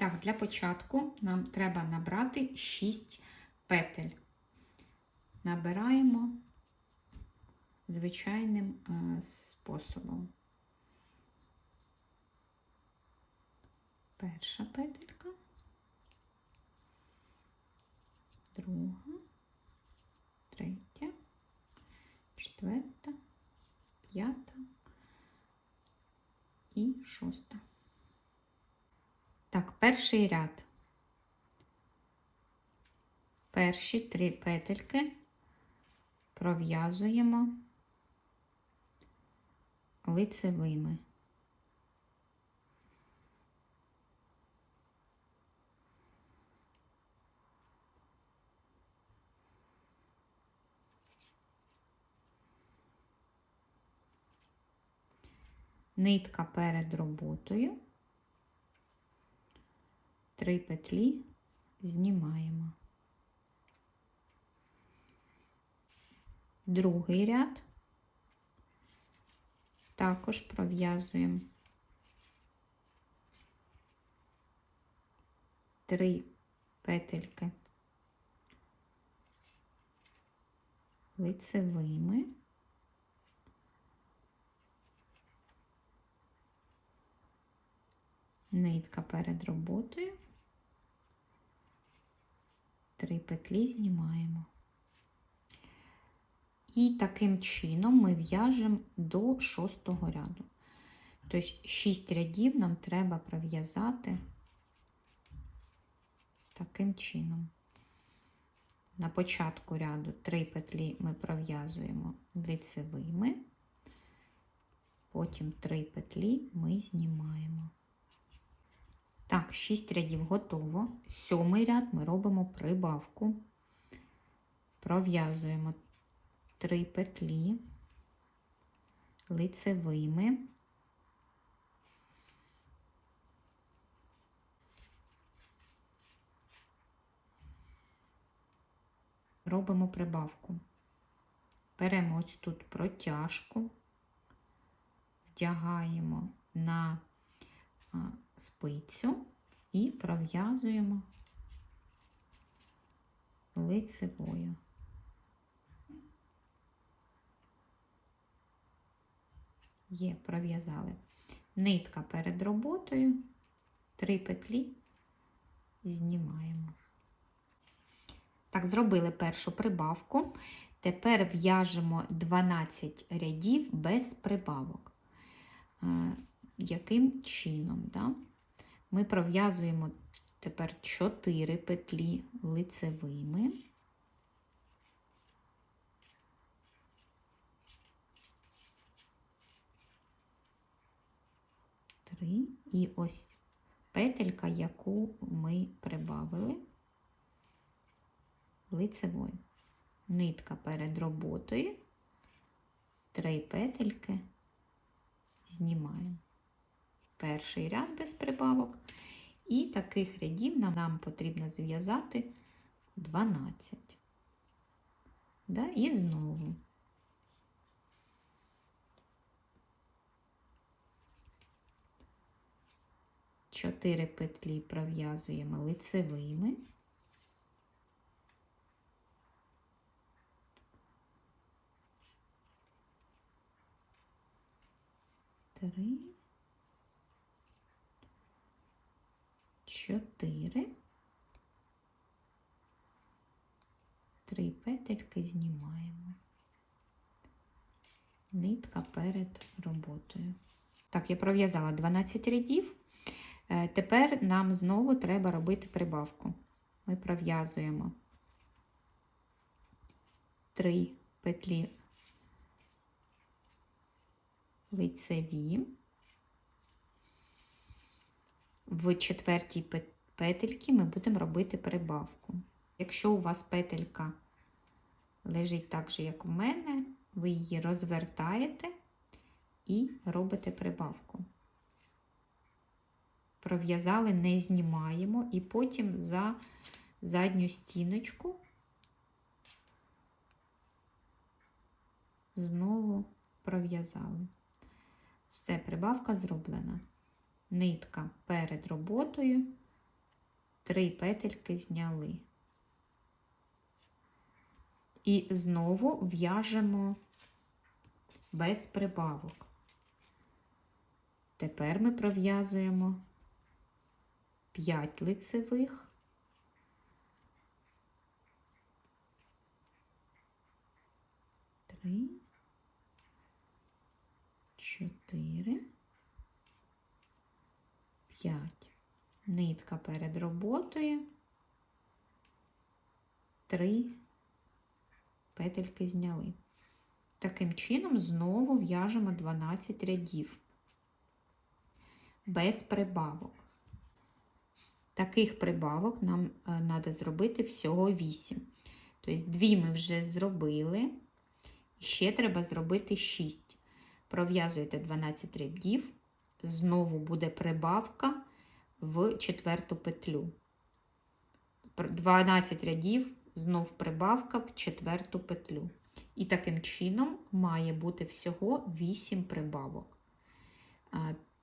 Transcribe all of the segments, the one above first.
Так, для початку нам треба набрати 6 петель. Набираємо звичайним е, способом. Перша петелька, друга, третя, четверта, п'ята і шоста. Так, перший ряд. Перші три петельки пров'язуємо лицевими. Нитка перед роботою. Три петлі знімаємо. Другий ряд також пров'язуємо три петельки лицевими. Нитка перед роботою. Три петлі знімаємо. І таким чином ми в'яжемо до шостого ряду. Тобто 6 рядів нам треба пров'язати таким чином. На початку ряду 3 петлі ми пров'язуємо лицевими, потім 3 петлі ми знімаємо. Так, 6 рядів готово. Сьомий ряд ми робимо прибавку, пров'язуємо 3 петлі лицевими. Робимо прибавку. Беремо ось тут протяжку, вдягаємо на спицю і пров'язуємо лицевою. Є, пров'язали. Нитка перед роботою, три петлі знімаємо. Так, зробили першу прибавку. Тепер в'яжемо 12 рядів без прибавок. Яким чином? Да? Ми пров'язуємо тепер 4 петлі лицевими. Три. І ось петелька, яку ми прибавили лицевою. Нитка перед роботою, три петельки знімаємо. Перший ряд без прибавок. І таких рядів нам, нам потрібно зв'язати 12. Да? І знову. Чотири петлі пров'язуємо лицевими. Три. Чотири. Три петельки знімаємо. Нитка перед роботою. Так, я пров'язала 12 рядів. Е, Тепер нам знову треба робити прибавку. Ми пров'язуємо 3 петлі лицеві. В четвертій петельці ми будемо робити прибавку. Якщо у вас петелька лежить так же, як у мене, ви її розвертаєте і робите прибавку. Пров'язали, не знімаємо, і потім за задню стіночку знову пров'язали. Все, прибавка зроблена. Нитка перед роботою, 3 петельки зняли. І знову в'яжемо без прибавок. Тепер ми пров'язуємо 5 лицевих. Три, чотири, п'ять. Нитка перед роботою. Три петельки зняли. Таким чином знову в'яжемо 12 рядів без прибавок. Таких прибавок нам треба зробити всього 8. Тобто, дві ми вже зробили, ще треба зробити 6. Пров'язуєте 12 рядів, знову буде прибавка в четверту петлю. 12 рядів, знов прибавка в четверту петлю. І таким чином має бути всього 8 прибавок.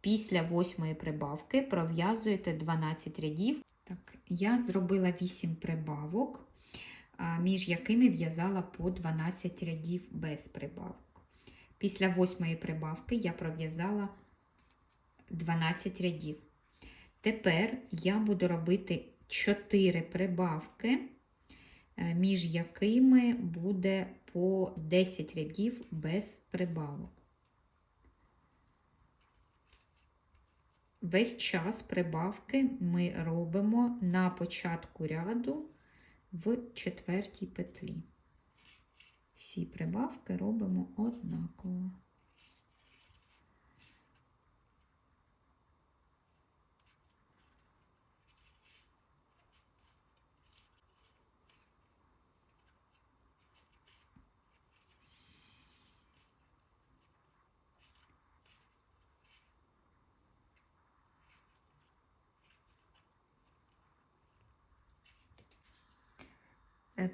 Після восьмої прибавки пров'язуєте 12 рядів. Так, Я зробила 8 прибавок, між якими в'язала по 12 рядів без прибавок. Після восьмої прибавки я пров'язала 12 рядів. Тепер я буду робити 4 прибавки, е, між якими буде по 10 рядів без прибавок. Весь час прибавки ми робимо на початку ряду в четвертій петлі. Всі прибавки робимо однаково.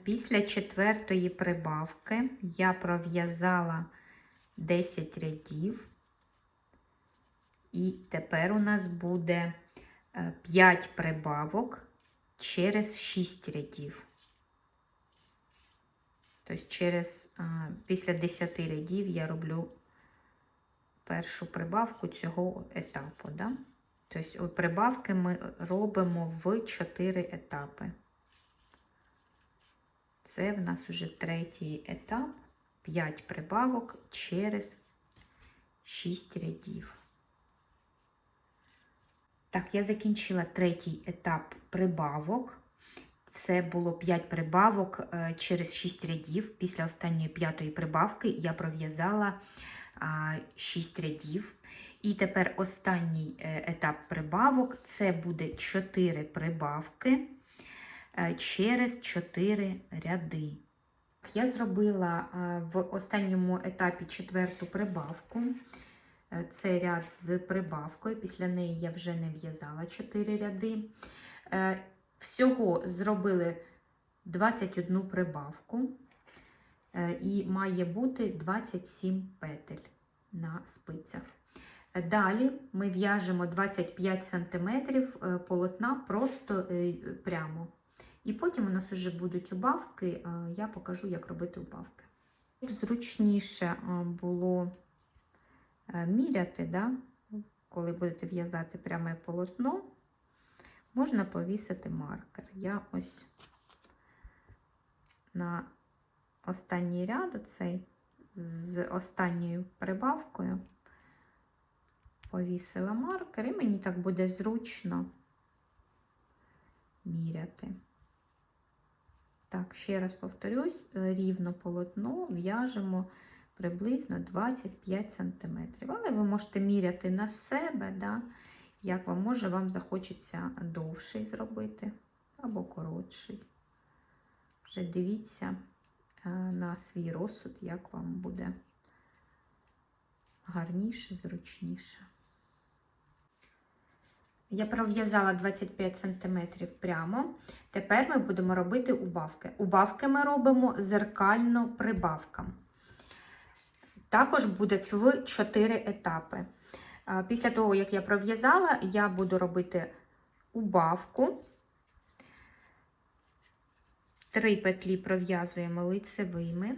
Після четвертої прибавки я пров'язала 10 рядів, і тепер у нас буде 5 е, прибавок через 6 рядів. Тобто, через, е, після 10 рядів я роблю першу прибавку цього етапу. Да? Тобто, прибавки ми робимо в 4 етапи. Це в нас уже третій етап, 5 прибавок через 6 рядів. Так, я закінчила третій етап прибавок. Це було 5 прибавок е, через 6 рядів. Після останньої п'ятої прибавки я пров'язала 6 рядів. І тепер останній е, етап прибавок це буде 4 прибавки. Е, через 4 ряди. Я зробила е, в останньому етапі четверту прибавку. Е, це ряд з прибавкою, після неї я вже не в'язала 4 ряди. Всього зробили 21 прибавку, і має бути 27 петель на спицях. Далі ми в'яжемо 25 см полотна просто прямо. І потім у нас вже будуть убавки, я покажу, як робити убавки. Щоб зручніше було е, міряти, да? коли будете в'язати пряме полотно, можна повісити маркер. Я ось на останній ряд цей з останньою прибавкою повісила маркер, і мені так буде зручно міряти. Так, ще раз повторюсь, рівно полотно в'яжемо приблизно 25 см. Але ви можете міряти на себе, да, як вам може, вам захочеться довший зробити або коротший. Вже дивіться е, на свій розсуд, як вам буде гарніше, зручніше. Я пров'язала 25 см прямо. Тепер ми будемо робити убавки. Убавки ми робимо зеркально прибавкам. Також буде в 4 етапи. Після того, як я пров'язала, я буду робити убавку. Три петлі пров'язуємо лицевими.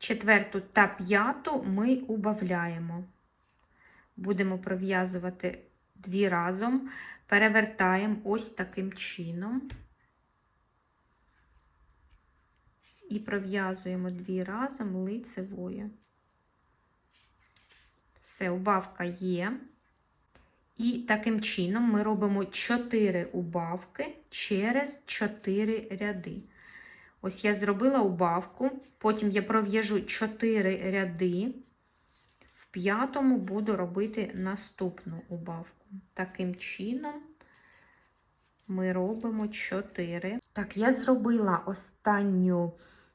Четверту та п'яту ми убавляємо. Будемо пров'язувати дві разом, перевертаємо ось таким чином. І пров'язуємо дві разом лицевою. Все, убавка є. І таким чином ми робимо 4 убавки через 4 ряди. Ось я зробила убавку, потім я пров'яжу 4 ряди, в п'ятому буду робити наступну убавку. Таким чином ми робимо 4. Так, я зробила останню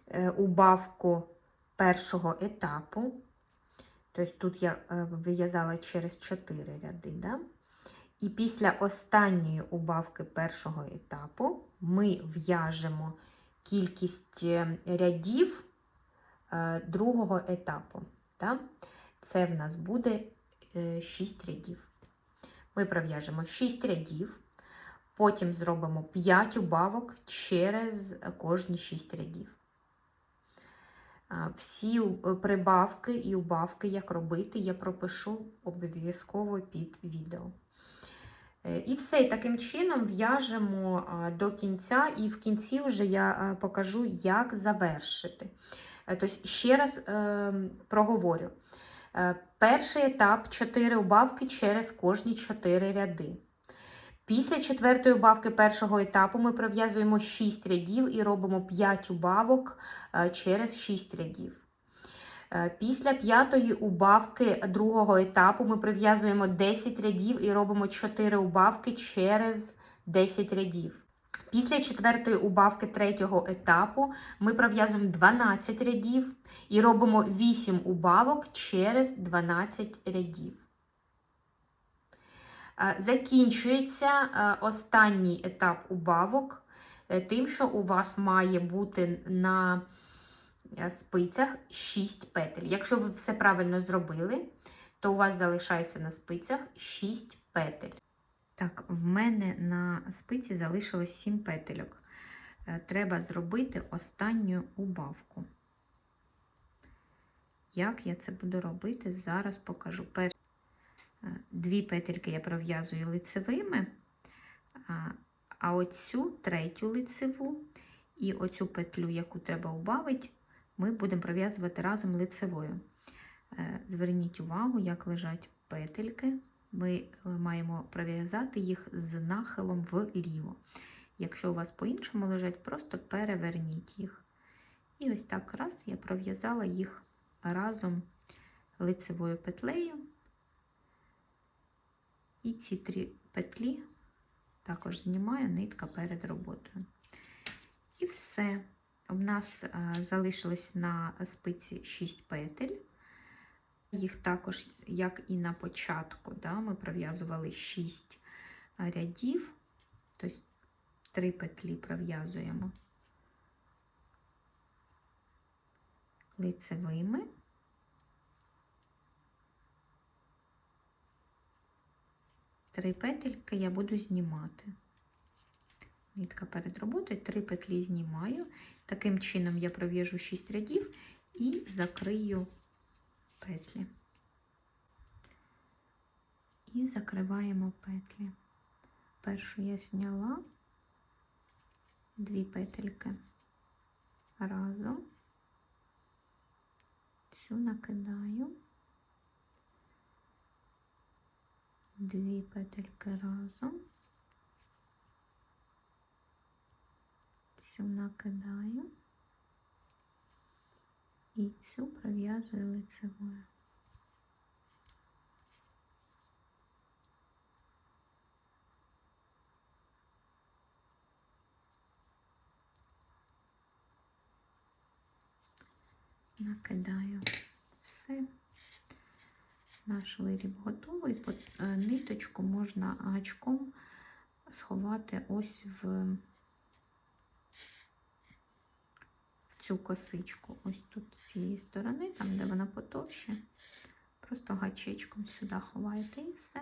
е, убавку першого етапу. Тобто тут я е, вив'язала через 4 ряди. Да? І після останньої убавки першого етапу ми в'яжемо кількість е, рядів е, другого етапу. Це в нас буде 6 рядів. Ми пров'яжемо 6 рядів, потім зробимо 5 убавок через кожні 6 рядів. Всі прибавки і убавки, як робити, я пропишу обов'язково під відео. Е, І все, і таким чином в'яжемо до кінця, і в кінці вже я покажу, як завершити. Е, Тобто, ще раз е, проговорю. Перший етап 4 убавки через кожні 4 ряди. Після четвертої убавки першого етапу ми пров'язуємо 6 рядів і робимо 5 убавок через 6 рядів. Після п'ятої убавки другого етапу ми прив'язуємо 10 рядів і робимо 4 убавки через 10 рядів. Після четвертої убавки третього етапу ми пров'язуємо 12 рядів і робимо 8 убавок через 12 рядів. Закінчується останній етап убавок, е, тим, що у вас має бути на спицях 6 петель. Якщо ви все правильно зробили, то у вас залишається на спицях 6 петель. Так, в мене на спиці залишилось 7 петельок. Е, Треба зробити останню убавку. Як я це буду робити, зараз покажу. Перші дві петельки я пров'язую лицевими, а оцю третю лицеву і оцю петлю, яку треба убавити, ми будемо пров'язувати разом лицевою. Е, Зверніть увагу, як лежать петельки. Ми маємо пров'язати їх з нахилом вліво. Якщо у вас по-іншому лежать, просто переверніть їх. І ось так раз я пров'язала їх разом лицевою петлею. І ці три петлі також знімаю нитка перед роботою. І все. У нас залишилось на спиці 6 петель. Їх також, як і на початку, да, ми пров'язували 6 рядів, тобто 3 петлі пров'язуємо лицевими. Три петельки я буду знімати. Нитка перед роботою, три петлі знімаю. Таким чином я пров'яжу 6 рядів і закрию петлі. І закриваємо петлі. Першу я зняла дві петельки разом, цю накидаю, дві петельки разом, цю накидаю і цю пров'язую лицевою. Накидаю все. Наш виріб готовий. Е, Ниточку можна гачком сховати ось в цю косичку, ось тут з цієї сторони, там, де вона потовще, просто гачечком сюди ховаєте і все.